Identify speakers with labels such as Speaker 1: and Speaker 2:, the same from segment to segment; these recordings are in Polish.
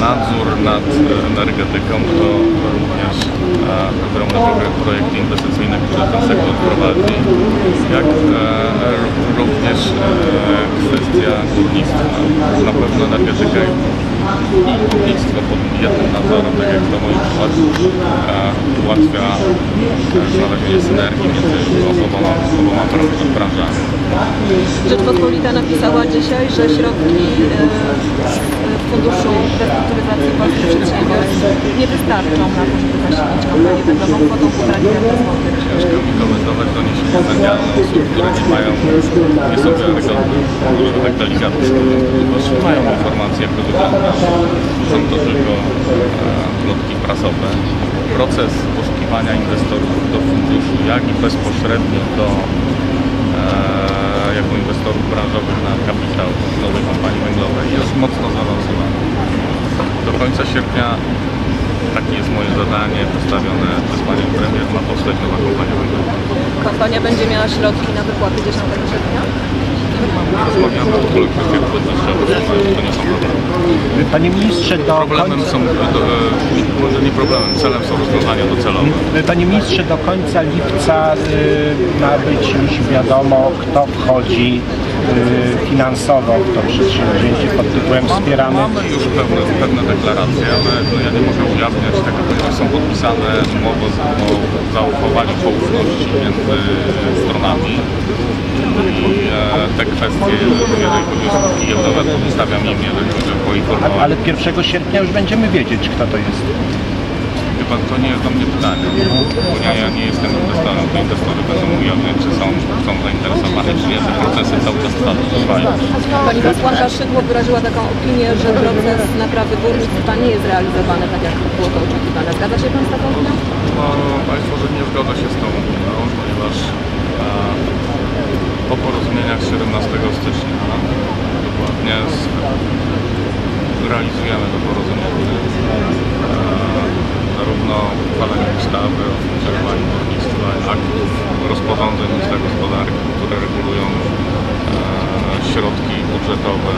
Speaker 1: nadzór nad energetyką to również e, ogromne pro- projekty inwestycyjne, które ten sektor prowadzi, jak e, również e, kwestia górnictwa. Na pewno energetyka i górnictwo pod jednym nadzorem, tak jak w moim przypadku, e, ułatwia e, znalezienie synergii między oboma, oboma bran- branżami.
Speaker 2: Rzeczpospolita napisała dzisiaj, że środki e, z Funduszu Restrukturyzacji Polskich Przedsiębiorstw nie wystarczą na to, żeby zasilić kompanię węglową kwotą 1,5 miliarda złotych.
Speaker 1: Ciężko mi komentować doniesienia medialne osób, które nie mają, nie są wiarygodne, może tak delikatnie ponieważ nie mają to wygląda. Są to tylko e, plotki prasowe. Proces poszukiwania inwestorów do funduszu, jak i bezpośrednio do e, jako inwestorów branżowych na kapitał nowej kompanii węglowej jest mocno zaawansowany. Do końca sierpnia takie jest moje zadanie postawione przez panią premier ma powstać nowa kompania węglowa.
Speaker 2: Kompania będzie miała środki na wypłaty 10 sierpnia?
Speaker 1: Rozmawiamy o tylko kwestiach płatnościowych, to nie są problemy.
Speaker 3: Panie ministrze, do
Speaker 1: Problemem
Speaker 3: końca,
Speaker 1: są, do, e, może nie problemem, celem są rozwiązania docelowe.
Speaker 3: panie ministrze, do końca lipca y, ma być już wiadomo, kto wchodzi finansowo to przedsięwzięcie pod tytułem wspieramy.
Speaker 1: Mamy już pewne, pewne deklaracje, ale no ja nie mogę ujawniać tego, ponieważ są podpisane umowy o zaufaniu poufności między stronami. I e, te kwestie, jeżeli chodzi o skutki giełdowe, to zostawiam im, jeżeli chodzi o poinformowanie.
Speaker 3: Ale 1 sierpnia już będziemy wiedzieć, kto to jest.
Speaker 1: Chyba to nie jest do mnie pytanie, bo ja, ja nie jestem inwestorem, to inwestorzy będą ujawniać, czy są, są zainteresowani, czy nie. Te procesy cały czas trwają.
Speaker 2: Pani posłanka Szydło wyraziła taką opinię, że proces naprawy górnictwa nie jest realizowany tak, jak było to oczekiwane. Zgadza się Pan z taką opinią?
Speaker 1: No, Państwo, że nie zgodzę się z tą opinią, ponieważ e, po porozumieniach z 17 stycznia dokładnie z, realizujemy to porozumienie. E, zarówno uchwalenie ustawy o funkcjonowaniu górnictwa, aktów, rozporządzeń ministra gospodarki, które regulują e, środki budżetowe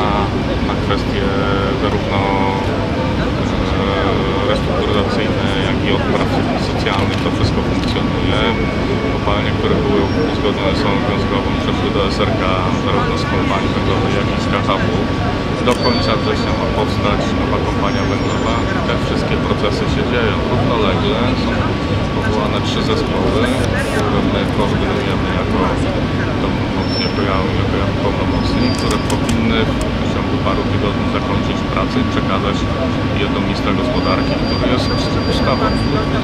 Speaker 1: na, na kwestie zarówno e, restrukturyzacyjne, jak i odpraw socjalnych. To wszystko funkcjonuje. Kopalnie, które były uzgodnione z sądem związkowym, przeszły do SRK, zarówno z węglowej, jak i z KHW. Do końca września ma powstać nowa kompania węglowa. Te wszystkie procesy się dzieją. Równolegle są powołane trzy zespoły, które my koordynujemy jako, jako, ja, jako ja pełnomocnik, które powinny w ciągu paru tygodni zakończyć pracę i przekazać je do ministra gospodarki, który jest ustawą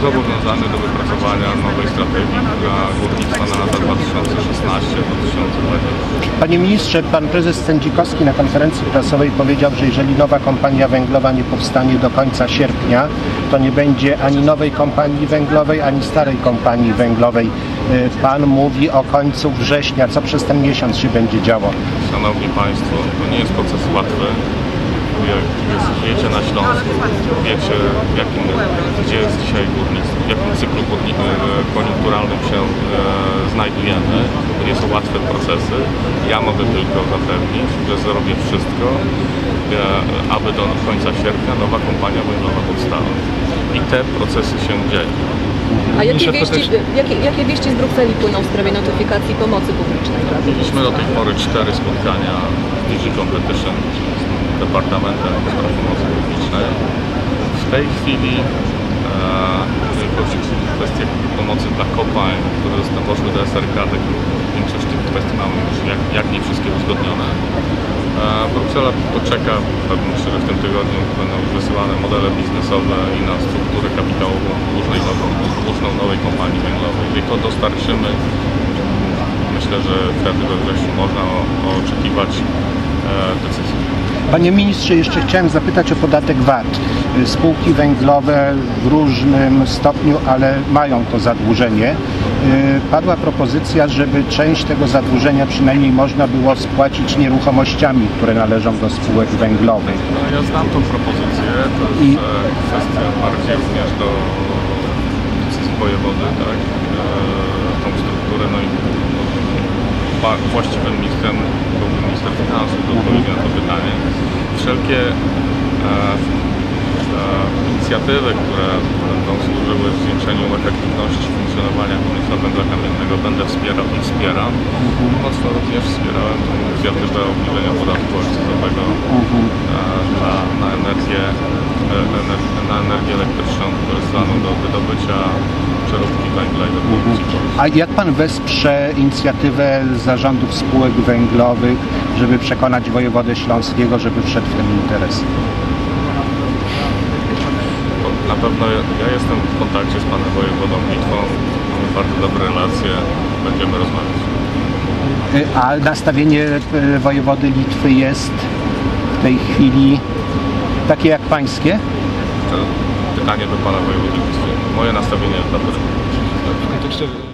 Speaker 1: zobowiązany do wypracowania nowej strategii dla górnictwa na lata 2016-2020.
Speaker 3: Panie ministrze, pan prezes Sędzikowski na konferencji prasowej powiedział, że jeżeli nowa kompania węglowa nie powstanie do końca sierpnia, to nie będzie ani nowej kompanii węglowej, ani starej kompanii węglowej. Y, Pan mówi o końcu września. Co przez ten miesiąc się będzie działo?
Speaker 1: Szanowni Państwo, to nie jest proces łatwy. Żyjecie na Śląsku, wiecie w jakim, gdzie jest dzisiaj górnictwo, w jakim cyklu e, koniunkturalnym się e, znajdujemy. To nie są łatwe procesy. Ja mogę tylko zapewnić, że zrobię wszystko, e, aby do końca sierpnia nowa kompania węglowa powstała. I te procesy się dzieją.
Speaker 2: A jakie wieści,
Speaker 1: powiedzieć-
Speaker 2: jakie, jakie wieści z Brukseli płyną w sprawie notyfikacji pomocy publicznej?
Speaker 1: Mieliśmy do tej pory cztery spotkania z DG Competition, Departamentem Spraw Pomocy Publicznej. W tej chwili, e, jeżeli chodzi o kwestie pomocy dla kopalń, które zostały poszły do SRK, tak większość tych kwestii mamy już jak, jak nie wszystkie uzgodnione. E, Bruksela poczeka, pewnie myślę, że w tym tygodniu będą wysyłane modele biznesowe i na strukturę kapitałową różnej, różną nowej kompanii węglowej. Jeżeli to dostarczymy, myślę, że wtedy we wrześniu można oczekiwać e, decyzji.
Speaker 3: Panie ministrze, jeszcze chciałem zapytać o podatek VAT. Spółki węglowe w różnym stopniu, ale mają to zadłużenie. Y, Padła propozycja, żeby część tego zadłużenia przynajmniej można było spłacić nieruchomościami, które należą do spółek węglowych.
Speaker 1: No, ja znam tą propozycję, to jest
Speaker 3: I-
Speaker 1: e, kwestia bardziej również do decyzji wojewody, tak, e, tą strukturę, no i ba- właściwym ministrem byłby minister finansów do odpowiedzi na to pytanie. Wszelkie e, inicjatywy, które będą służyły zwiększeniu efektywności funkcjonowania górnictwa węgla kamiennego będę wspierał i wspieram. Mocno również wspierałem tę inicjatywę obniżenia podatku akcyzowego e, na, na, energię, e, na energię elektryczną wykorzystaną do wydobycia przeróbki węgla i do produkcji
Speaker 3: A jak pan wesprze inicjatywę zarządów spółek węglowych, żeby przekonać wojewodę śląskiego, żeby wszedł w ten interes?
Speaker 1: Na pewno ja ja jestem w kontakcie z panem wojewodą Litwą, mamy bardzo dobre relacje, będziemy rozmawiać.
Speaker 3: Y, A nastawienie y, wojewody Litwy jest w tej chwili takie jak pańskie?
Speaker 1: To pytanie do pana wojewody Litwy. Moje nastawienie jest dobre.
Speaker 4: w kontekście